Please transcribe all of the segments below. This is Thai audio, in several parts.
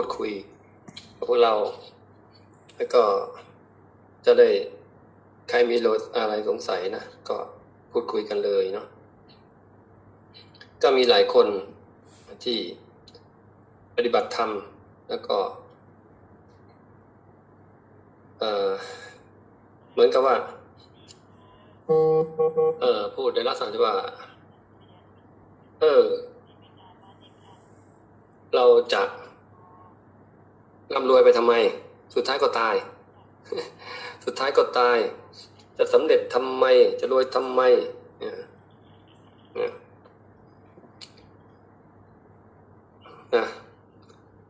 พูดคุยกับพวกเรา แล้วก็จะได้ใครมีโลอะไรสงสัยนะ ก็พูดคุยกันเลยเนาะก็มีหลายคนที่ปฏิบัติธรรม แล้วก็เออเหมือนกับว่า เออพูดในลักษณะที่ว่า เออ เราจะ ร่ำรวยไปทำไม สุดท้ายก็ตาย สุดท้ายก็ตาย จะสำเร็จทำไม จะรวยทำไมเนี่ยเนี่ยนะ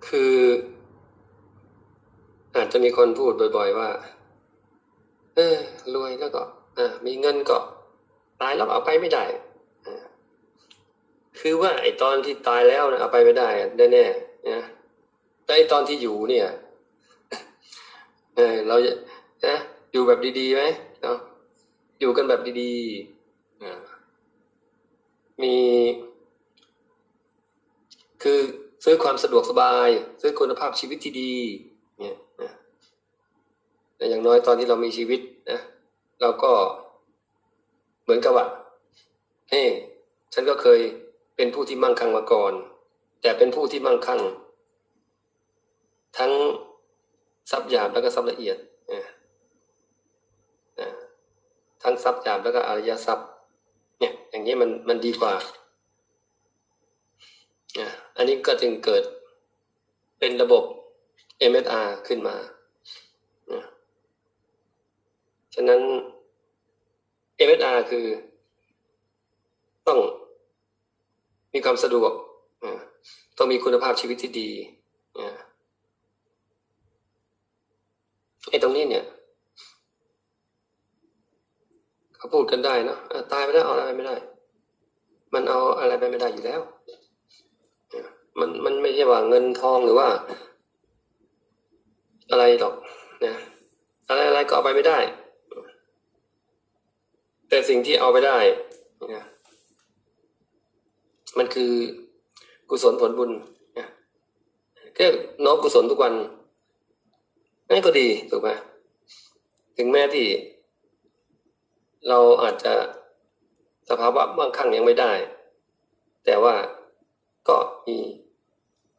คือ อาจจะมีคนพูดบ่อย ๆ ว่า เออรวยแล้วก็อ่ามีเงินก็ตายแล้วเอาไปไม่ได้ คือว่าไอ้ตอนที่ตายแล้วนะเอาไปไม่ได้แน่ๆนะ แต่ตอนที่อยู่เนี่ยเออเราจะนะอยู่แบบดีๆไหมเนาะอยู่กันแบบดีๆมีคือซื้อความสะดวกสบาย ซื้อคุณภาพชีวิตที่ดีเนี่ยนะอย่างน้อยตอนที่เรามีชีวิตนะเราก็เหมือนกับว่าเฮ้ฉันก็เคยเป็นผู้ที่มั่งคั่งมาก่อน แต่เป็นผู้ที่มั่งคั่ง ทั้งทรัพย์หยาบแล้วก็ทรัพย์ละเอียดทั้งทรัพย์หยาบแล้วก็อริยทรัพย์ เนี่ย อย่างนี้มันมันดีกว่าอันนี้ก็จึงเกิดเป็นระบบ MSR ขึ้นมา ฉะนั้น MSR คือ ต้องมีความสะดวก ต้องมีคุณภาพชีวิตที่ดีอะ ไอ้ตรงนี้เนี่ยเขาพูดกันได้นะอะตายไปแล้วเอาอะไรไม่ได้ มันเอาอะไรไปไม่ได้อยู่แล้วมันมันไม่ใช่ว่าเงินทองหรือว่า อะไรหรอกนะอะไรอะไรก็เอาไปไม่ได้ แต่สิ่งที่เอาไปได้นะมันคือกุศลผลบุญนะก็น้อมกุศลทุกวัน นั่นก็ดีถูกไหมถึงแม้ที่ เราอาจจะสภาวะบางครั้งยังไม่ได้ แต่ว่าก็มี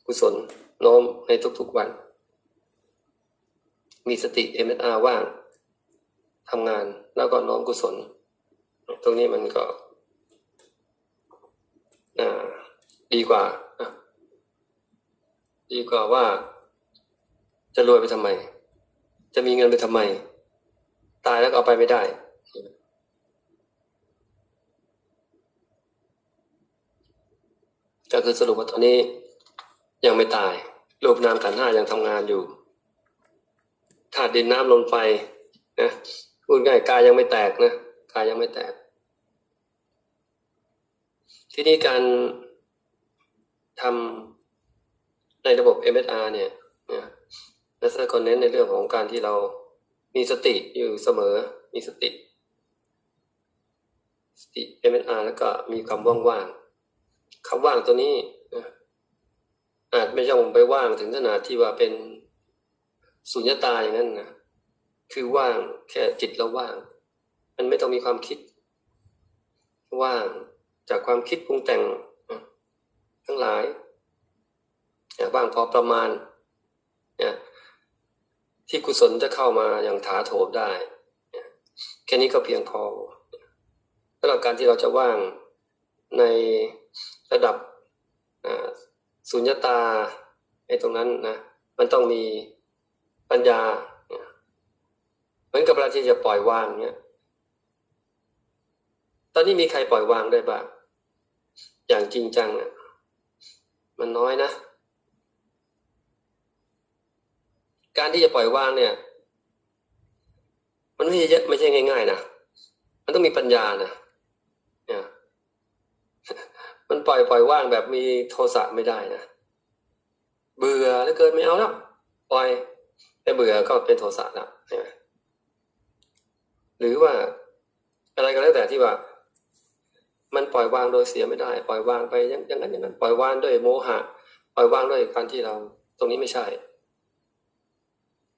กุศลโน้มในทุกๆวัน มีสติ MSR ว่างทำงานแล้วก็น้อมกุศล ตรงนี้มันก็ดีกว่าดีกว่าว่าจะรวยไปทำไม จะมีเงินไปทำไม ตายแล้วเอาไปไม่ได้ ก็คือสรุปว่าตอนนี้ยังไม่ตายรูปนามขันห้ายังทำงานอยู่ธาตุดินน้ำลมไฟนะพูดง่ายกายยังไม่แตกนะกายยังไม่แตก ที่นี่การทำในระบบ MSR เนี่ยนะ นักศึกษาเน้นในเรื่องของการที่เรามีสติอยู่เสมอ มีสติ สติ MSR แล้วก็มีความว่างๆคำว่างตัวนี้อาจไม่ใช่ผมไปว่างถึงขนาดที่ว่าเป็นสุญญตาอย่างนั้นนะคือว่างแค่จิตเราว่าง มันไม่ต้องมีความคิด ว่างจากความคิดปรุงแต่งทั้งหลายว่างพอประมาณเนี่ย ที่กุศลจะเข้ามาอย่างถาโถมได้ แค่นี้ก็เพียงพอสำหรับการที่เราจะว่างในระดับสุญญตาไอ้ตรงนั้นนะ มันต้องมีปัญญาเหมือนกับเวลาที่จะปล่อยวางเนี่ย ตอนนี้มีใครปล่อยวางได้บ้าง อย่างจริงจังอะ มันน้อยนะ การที่จะปล่อยวางเนี่ย มันไม่ใช่ไม่ใช่ง่าย ๆนะมันต้องมีปัญญานะเนี่ยมันปล่อยปล่อยว่างแบบมีโทสะไม่ได้นะเบื่อแล้วเกินไม่เอาแล้วปล่อยแต่เบื่อก็เป็นโทสะแล้วใช่ไหมหรือว่าอะไรก็แล้วแต่ที่ว่า มันปล่อยวางโดยเสียไม่ได้ ปล่อยวางไปอย่างนั้นอย่างนั้น ปล่อยวางด้วยโมหะ ปล่อยวางด้วยการที่เรา ตรงนี้ไม่ใช่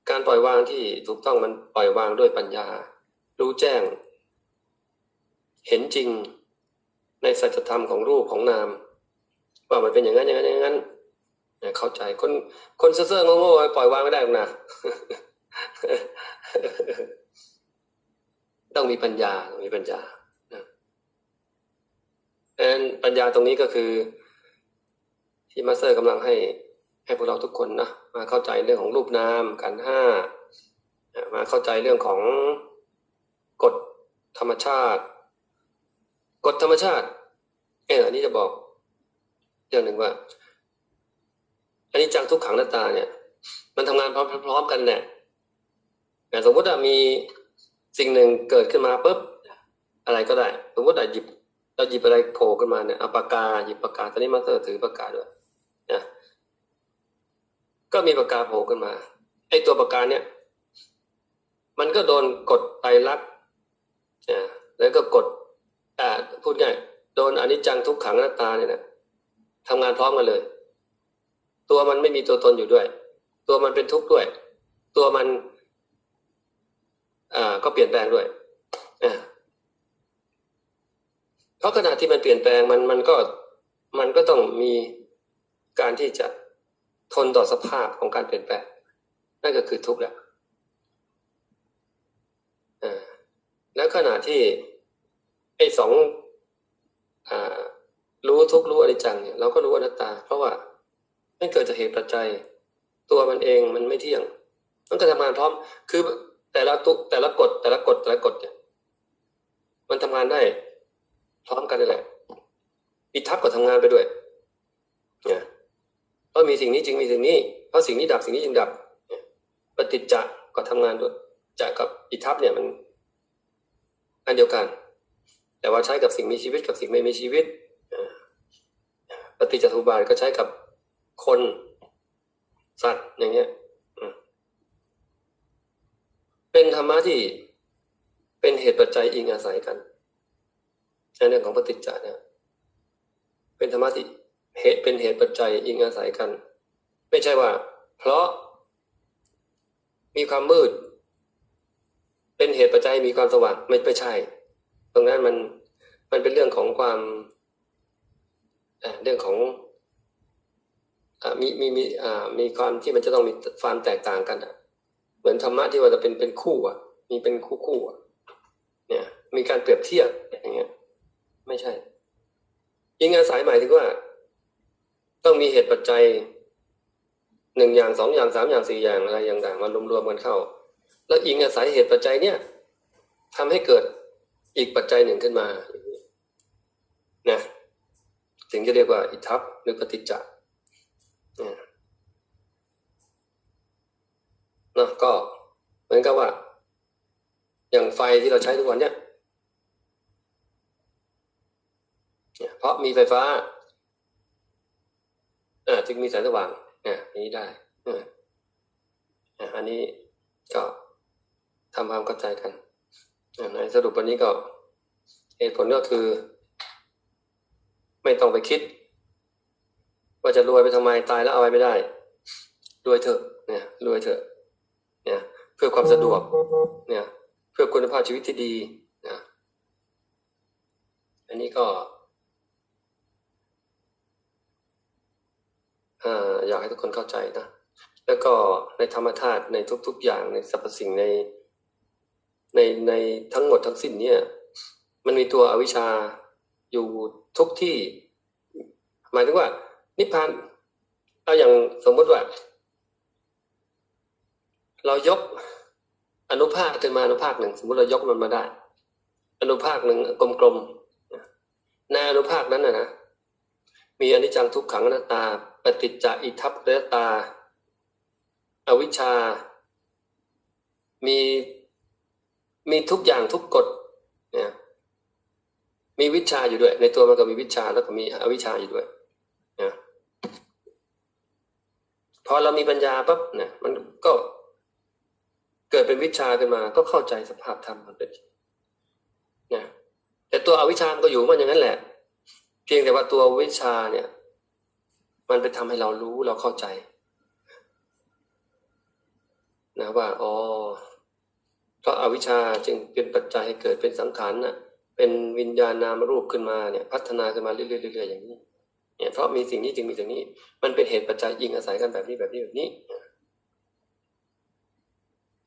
การปล่อยวางที่ถูกต้องมันปล่อยวางด้วยปัญญา รู้แจ้ง เห็นจริงในสัจธรรมของรูปของนาม ว่ามันเป็นอย่างนั้นอย่างนั้นอย่างนั้นเข้าใจคนคนเซ่อๆโง่ๆปล่อยวางไม่ได้หรอกนะต้องมีปัญญาต้องมีปัญญานะดังนั้นปัญญาตรงนี้ก็คือ ที่มาสเตอร์กำลังให้ ให้พวกเราทุกคนนะมาเข้าใจเรื่องของรูปนามขันห้ามาเข้าใจเรื่องของกฎธรรมชาติกฎธรรมชาติเอออันนี้จะบอกเรื่องหนึ่งว่า อันนี้จังทุกขังหน้าตาเนี่ย มันทำงานพร้อมๆกันแหละสมมติว่ามีสิ่งหนึ่งเกิดขึ้นมาปุ๊บอะไรก็ได้ สมมติว่าหยิบเราหยิบอะไรโผล่ขึ้นมาเนี่ยเอาปากกาหยิบปากกาตอนนี้มาสเตอร์ถือปากกาด้วยนะ ก็มีปากกาโผล่ขึ้นมา ไอ้ตัวปากกาเนี่ย มันก็โดนกดไตรลักษณ์แล้วก็กดอ่าพูดง่ายโดนอนิจจังทุกขังหน้าตาเนี่ยนะทำงานพร้อมกันเลย ตัวมันไม่มีตัวตนอยู่ด้วย ตัวมันเป็นทุกข์ด้วย ตัวมันอ่าก็เปลี่ยนแปลงด้วยอ่าเพราะขณะที่มันเปลี่ยนแปลงมันมันก็มันก็ต้องมีการที่จะ ทนต่อสภาพของการเปลี่ยนแปลงนั่นก็คือทุกข์แหละแล้วขณะที่ไอ้สองอรู้ทุกข์รู้อนิจจังเนี่ยเราก็รู้อนัตตา เพราะว่าไม่เกิดจากเหตุปัจจัย ตัวมันเองมันไม่เที่ยง มันก็ทำงานพร้อม คือแต่ละตุแต่ละกฎแต่ละกฎแต่ละกฎเนี่ยมันทำงานได้พร้อมกันนั่แหละอิทับก็ทำงานไปด้วยเนี่ย ราะมีสิ่งนี้จึงมีสิ่งนี้ เพราะสิ่งนี้ดับสิ่งนี้จึงดับปฏิจจะก็ทำงานด้วยจะกับอิทับเนี่ยมันอันเดียวกัน แต่ว่าใช้กับสิ่งมีชีวิตกับสิ่งไม่มีชีวิตปฏิจจสุบาทก็ใช้กับคนสัตว์อย่างเงี้ยเป็นธรรมะที่เป็นเหตุปัจจัยอิงอาศัยกันในเรื่องของปฏิจจาเนี่ย เป็นธรรมะที่ เหตุเป็นเหตุปัจจัยอิงอาศัยกัน ไม่ใช่ว่า เพราะมีความมืด เป็นเหตุปัจจัยมีความสว่างไม่ไม่ใช่ ตรงนั้นมันมันเป็นเรื่องของความเรื่องของอมีมีมีอ่ามีความที่มันจะต้องมีความแตกต่างกันอะเหมือนธรรมะที่ว่าจะเป็นเป็นคู่อะ มีเป็นคู่คู่อะเนี่ย มีการเปรียบเทียบอย่างเงี้ย ไม่ใช่ยิงอาศัยหมายถึงว่า ต้องมีเหตุปัจจัยหนึ่งอย่างสองอย่างสามอย่างสี่อย่างอะไรอย่างๆมารวมๆกันเข้า แล้วอิงอาศัยเหตุปัจจัยเนี่ยทำให้เกิดอีกปัจจัยหนึ่งขึ้นมาอย่างนี้นะถึงจะเรียกว่าอิทัปหรือปฏิจจ์นะก็เหมือนกับว่า อย่างไฟที่เราใช้ทุกวันเนี่ยเนี่ยเพราะมีไฟฟ้า อ่าจึงมีแสงสว่างอ่านี้ได้อ่าอ่าอันนี้ก็ทำความเข้าใจกันอ่าในสรุปวันนี้ก็เหตุผลก็คือ ไม่ต้องไปคิด ว่าจะรวยไปทำไมตายแล้วเอาไว้ไม่ได้ รวยเถอะเนี่ยรวยเถอะเนี่ยเพื่อความสะดวกเนี่ยเพื่อคุณภาพชีวิตที่ดีนะอันนี้ก็ อยากให้ทุกคนเข้าใจนะ แล้วก็ในธรรมธาตุในทุก ๆ อย่างในสรรพสิ่งในในในทั้งหมดทั้งสิ้นเนี่ย มันมีตัวอวิชชาอยู่ทุกที่ หมายถึงว่า นิพพานเอาอย่างสมมติว่า เรายกอนุภาคขึ้นมาอนุภาคหนึ่ง สมมติเรายกมันมาได้ อนุภาคหนึ่งกลมๆในอนุภาคนั้นนะนะมีอนิจจังทุกขังอนัตตา ปฏิจจอิทัปเรตา อวิชชา มีมีทุกอย่างทุกกฎเนี่ยมีวิชาอยู่ด้วย ในตัวมันก็มีวิชาแล้วก็มีอวิชาอยู่ด้วยนะพอเรามีปัญญาปั๊บเนี่ยมันก็เกิดเป็นวิชาขึ้นมา ก็เข้าใจสภาพธรรมมันเป็นนะแต่ตัวอวิชชามันก็อยู่มันอย่างนั้นแหละ เพียงแต่ว่าตัววิชาเนี่ย มันไปทำให้เรารู้เราเข้าใจ นะว่าอ๋อเพราะอาวิชชาจึงเป็นปัจจัยให้เกิดเป็นสังขารน่ะ เป็นวิญญาณนามรูปขึ้นมาเนี่ย พัฒนาขึ้นมาเรื่อยๆเรื่อยๆอย่างนี้เนี่ยเพราะมีสิ่งนี้จึงมีสิ่งนี้ มันเป็นเหตุปัจจัยยิงอาศัยกันแบบนี้แบบนี้แบบนี้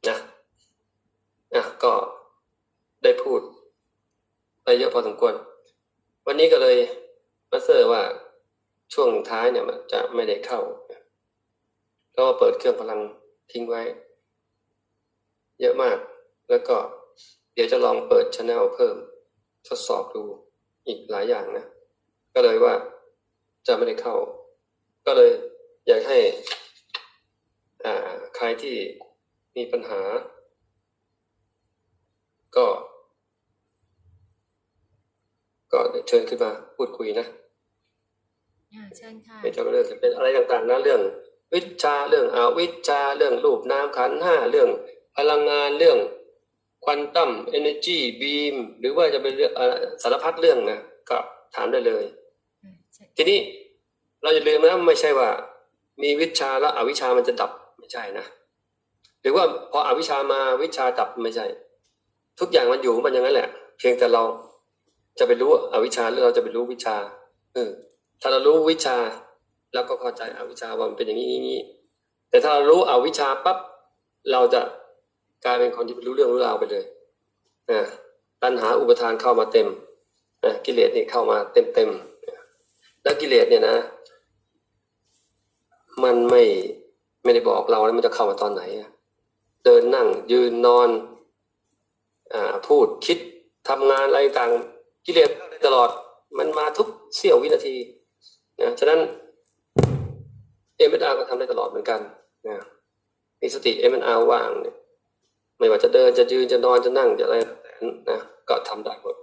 นะนะก็ได้พูดไปเยอะพอสมควร วันนี้ก็เลยมาเซอร์ว่า ช่วงท้ายเนี่ยมันจะไม่ได้เข้าก็ว่าเปิดเครื่องพลังทิ้งไว้ เยอะมาก แล้วก็เดี๋ยวจะลองเปิดช anel เพิ่ม ทดสอบดูอีกหลายอย่างนะ ก็เลยว่าจะไม่ได้เข้า ก็เลยอยากให้ใครที่มีปัญหา ก็ ก็เชิญขึ้นมาพูดคุยนะ เชิญค่ะไม่ใช่ว่าเรื่องจะเป็นอะไรต่างๆนะเรื่อง วิชาเรื่องอาวิชาเรื่องรูปนามขันธ์ห้าเรื่องพลังงานเรื่องควอนตัมเอเนจีบีมหรือว่าจะเป็นเรื่องเอ่อสารพัดเรื่องนะก็ถามได้เลยอืมเชิญทีนี้เราอย่าลืมนะไม่ใช่ว่า มีวิชาแล้วอวิชามันจะดับไม่ใช่นะหรือว่าพออวิชามาวิชาดับไม่ใช่ ทุกอย่างมันอยู่ของมันอย่างนั้นแหละ เพียงแต่เราจะไปรู้อวิชชาหรือเราจะไปรู้วิชา เออ ถ้าเรารู้วิชาเราก็เข้าใจอวิชชาว่ามันเป็นอย่างนี้นี้แต่ถ้าเรารู้อวิชชาปั๊บเราจะกลายเป็นคนที่รู้เรื่องรู้ราวไปเลยนะตัณหาอุปทานเข้ามาเต็มนะกิเลสนี่เข้ามาเต็มเต็มแล้วกิเลสเนี่ยนะ มันไม่ไม่ได้บอกเราแล้วมันจะเข้ามาตอนไหนเดินนั่ง ยืนนอนอ่าพูดคิดทำงานอะไรต่างกิเลสตลอด มันมาทุกเสี้ยววินาที นะฉะนั้นเอ็มเออาร์ก็ทำได้ตลอดเหมือนกันนะมีสติเอ็มเออาร์ว่างเนี่ยไม่ว่าจะเดินจะยืนจะนอนจะนั่งจะอะไรนะก็ทำได้หมด